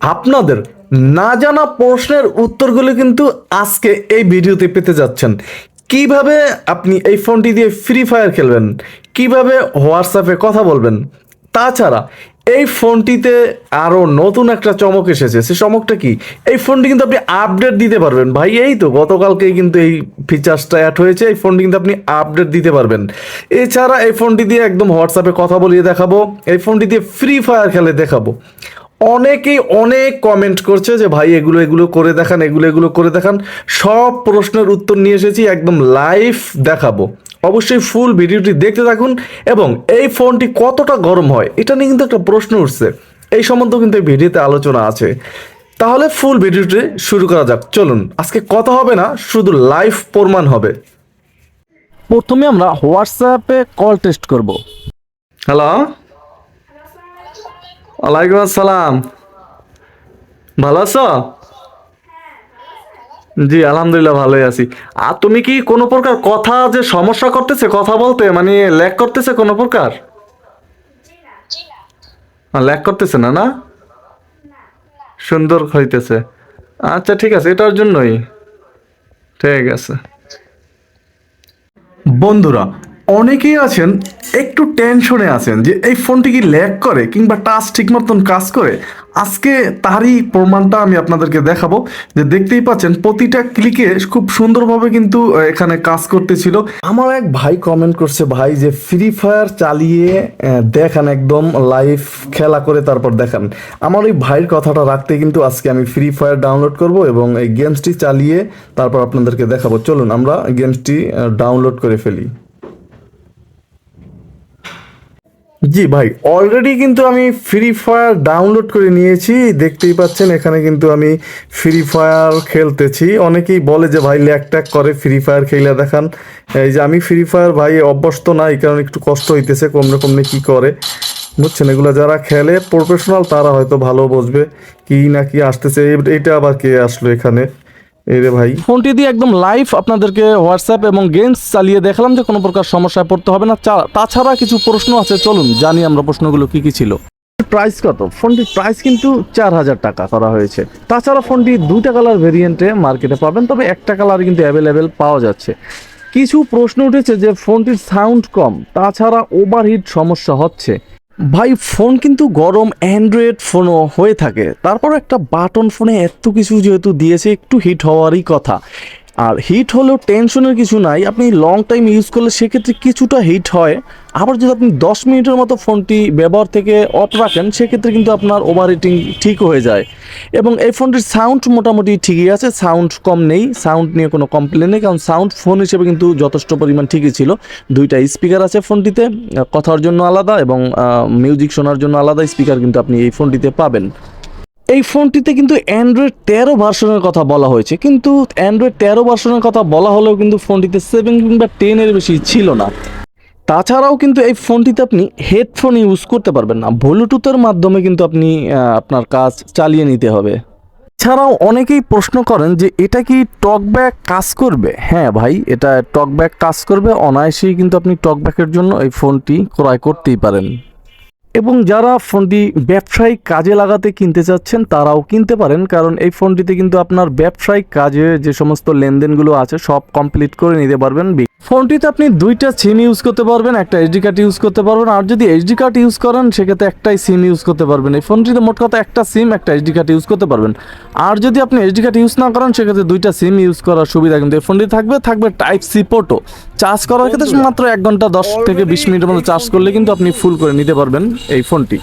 আপনাদের না জানা প্রশ্নের উত্তরগুলো কিন্তু আজকে এই ভিডিওতে পেতে যাচ্ছেন। কীভাবে আপনি এই ফোনটি দিয়ে ফ্রি ফায়ার খেলবেন? কীভাবে হোয়াটসঅ্যাপে কথা বলবেন? তাছাড়া এই ফোনটিতে আরও নতুন একটা চমক এসেছে। সে চমকটা কি? এই ফোনটি কিন্তু আপনি আপডেট দিতে পারবেন। ভাই, এই তো গতকালকেই কিন্তু এই ফিচার্সটা অ্যাড হয়েছে। এই ফোনটি কিন্তু আপনি আপডেট দিতে পারবেন। এছাড়া এই ফোনটি দিয়ে একদম হোয়াটসঅ্যাপে কথা বলিয়ে দেখাবো। এই ফোনটি দিয়ে ফ্রি ফায়ার খেলে দেখাবো। অনেকেই অনেক কমেন্ট করছে যে, ভাই, এগুলো এগুলো করে দেখান, এগুলো এগুলো করে দেখান। সব প্রশ্নের উত্তর নিয়ে এসেছি, একদম লাইভ দেখাবো। অবশ্যই ফুল ভিডিওটি দেখতে থাকুন এবং এই ফোনটি কতটা গরম হয়, এটা নিয়ে কিন্তু একটা প্রশ্ন উঠছে। এই সম্বন্ধেও কিন্তু এই ভিডিওতে আলোচনা আছে। তাহলে ফুল ভিডিওটি শুরু করা যাক। চলুন, আজকে কথা হবে না, শুধু লাইভ প্রমাণ হবে। প্রথমে আমরা হোয়াটসঅ্যাপে কল টেস্ট করব। হ্যালো ওয়ালাইকুম আসসালাম। ভালো আছো? জি, আলহামদুলিল্লাহ ভালোই আছি। আর তুমি কি কোনো প্রকার কথা যে সমস্যা করতেছে, কথা বলতে মানে ল্যাক করতেছে কোনো প্রকার? ল্যাক করতেছে না না? সুন্দর হইতেছে। আচ্ছা ঠিক আছে, এটার জন্যই। ঠিক আছে। বন্ধুরা অনেকেই আছেন, একটু টেনশনে আছেন যে এই ফোনটি কি ল্যাগ করে কিংবা টাচ ঠিক মতন কাজ করে? আজকে তারই প্রমাণটা আমি আপনাদেরকে দেখাবো যে দেখতেই পাচ্ছেন, প্রতিটা ক্লিকে খুব সুন্দরভাবে কিন্তু এখানে কাজ করতেছিল। আমার এক ভাই কমেন্ট করছে, ভাই, যে ফ্রি ফায়ার চালিয়ে দেখান একদম লাইভ খেলা করে তারপর দেখান। আমার ওই ভাইয়ের কথাটা রাখতে কিন্তু আজকে আমি ফ্রি ফায়ার ডাউনলোড করব এবং এই গেমসটি চালিয়ে তারপর আপনাদেরকে দেখাবো। চলুন আমরা গেমসটি ডাউনলোড করে ফেলি। জি ভাই অলরেডি কিন্তু আমি ফ্রি ফায়ার ডাউনলোড করে নিয়েছি। দেখতেই পাচ্ছেন, এখানে কিন্তু আমি ফ্রি ফায়ার খেলতেছি। অনেকেই বলে যে ভাই ল্যাক ট্যাক করে ফ্রি ফায়ার খেলে দেখান। এই যে আমি ফ্রি ফায়ার ভাই, অভ্যস্ত না এই কারণে একটু কষ্ট হইতেছে কমনে কমনে কি করে? বুঝছেন, এগুলো যারা খেলে প্রফেশনাল তারা হয়তো ভালো বুঝবে, কি না কি আসতেছে। এই- এইটা আবার কে আসলো এখানে? এই রে ভাই। ফোনটি দিয়ে একদম লাইভ আপনাদেরকে হোয়াটসঅ্যাপ এবং গেমস চালিয়ে দেখালাম যে কোনো প্রকার সমস্যায় পড়তে হবে না। তাছাড়া কিছু প্রশ্ন আছে চলুন জানি আমরা প্রশ্নগুলো কি কি ছিল। প্রাইস কত? ফোনটির প্রাইস কিন্তু চার হাজার টাকা করা হয়েছে। তাছাড়া ফোনটি দুইটা কালার ভেরিয়েন্টে মার্কেটে পাবেন তবে একটা কালার কিন্তু অ্যাভেলেবেল পাওয়া যাচ্ছে। কিছু প্রশ্ন উঠেছে যে ফোনটির সাউন্ড কম তাছাড়া ওভারহিট সমস্যা হচ্ছে। ভাই, ফোন কিন্তু গরম অ্যান্ড্রয়েড ফোনও হয়ে থাকে। তারপর একটা বাটন ফোনে এত কিছু যেহেতু দিয়েছে, একটু হিট হওয়ারই কথা। আর হিট হলেও টেনশনের কিছু নাই। আপনি লং টাইম ইউজ করলে সেক্ষেত্রে কিছুটা হিট হয়। আবার যদি আপনি দশ মিনিটের মতো ফোনটি ব্যবহার থেকে অফ রাখেন, সেক্ষেত্রে কিন্তু আপনার ওভার হিটিং ঠিক হয়ে যায়। এবং এই ফোনটির সাউন্ড মোটামুটি ঠিকই আছে সাউন্ড কম নেই। সাউন্ড নিয়ে কোনো কমপ্লেন নেই, কারণ সাউন্ড ফোন হিসেবে কিন্তু যথেষ্ট পরিমাণ ঠিকই ছিল। দুইটা স্পিকার আছে ফোনটিতে কথার জন্য আলাদা এবং মিউজিক শোনার জন্য আলাদা স্পিকার কিন্তু আপনি এই ফোনটিতে পাবেন। এই ফোনটিতে কিন্তু অ্যান্ড্রয়েড তেরো ভার্সনের কথা বলা হয়েছে। কিন্তু অ্যান্ড্রয়েড তেরো ভার্সনের কথা বলা হলেও কিন্তু ফোনটিতে সেভেন কিংবা টেনের বেশি ছিল না। তাছাড়াও কিন্তু এই ফোনটিতে আপনি হেডফোন ইউজ করতে পারবেন না। ব্লুটুথের মাধ্যমে কিন্তু আপনি আপনার কাজ চালিয়ে নিতে হবে। ছাড়াও অনেকেই প্রশ্ন করেন যে এটা কি টকব্যাক কাজ করবে? হ্যাঁ ভাই, এটা টকব্যাক কাজ করবে। অনায়াসেই কিন্তু আপনি টকব্যাকের জন্য এই ফোনটি ক্রয় করতেই পারেন। এবং যারা ফোনটি ব্যবসায়িক কাজে লাগাতে কিনতে চাচ্ছেন, তারাও কিনতে পারেন। কারণ এই ফোনটিতে কিন্তু আপনার ব্যবসায়িক কাজে যে সমস্ত লেনদেনগুলো আছে, সব কমপ্লিট করে নিতে পারবেন। ফোনটিতে আপনি দুইটা সিম ইউজ করতে পারবেন, একটা এইচডি কার্ড ইউজ করতে পারবেন, আর যদি এইচডি কার্ড ইউজ করেন, সেক্ষেত্রে একটাই সিম ইউজ করতে পারবেন। এই ফোনটিতে মোট কথা একটা সিম একটা এইচডি কার্ড ইউজ করতে পারবেন। আর যদি আপনি এইচডি কার্ড ইউজ না করেন, সেক্ষেত্রে দুইটা সিম ইউজ করার সুবিধা কিন্তু এই ফোনটি থাকবে। থাকবে টাইপ সি পোর্টও চার্জ করার ক্ষেত্রে মাত্র এক ঘণ্টা দশ থেকে বিশ মিনিটের মতো চার্জ করলে কিন্তু আপনি ফুল করে নিতে পারবেন। এই ফোনটি।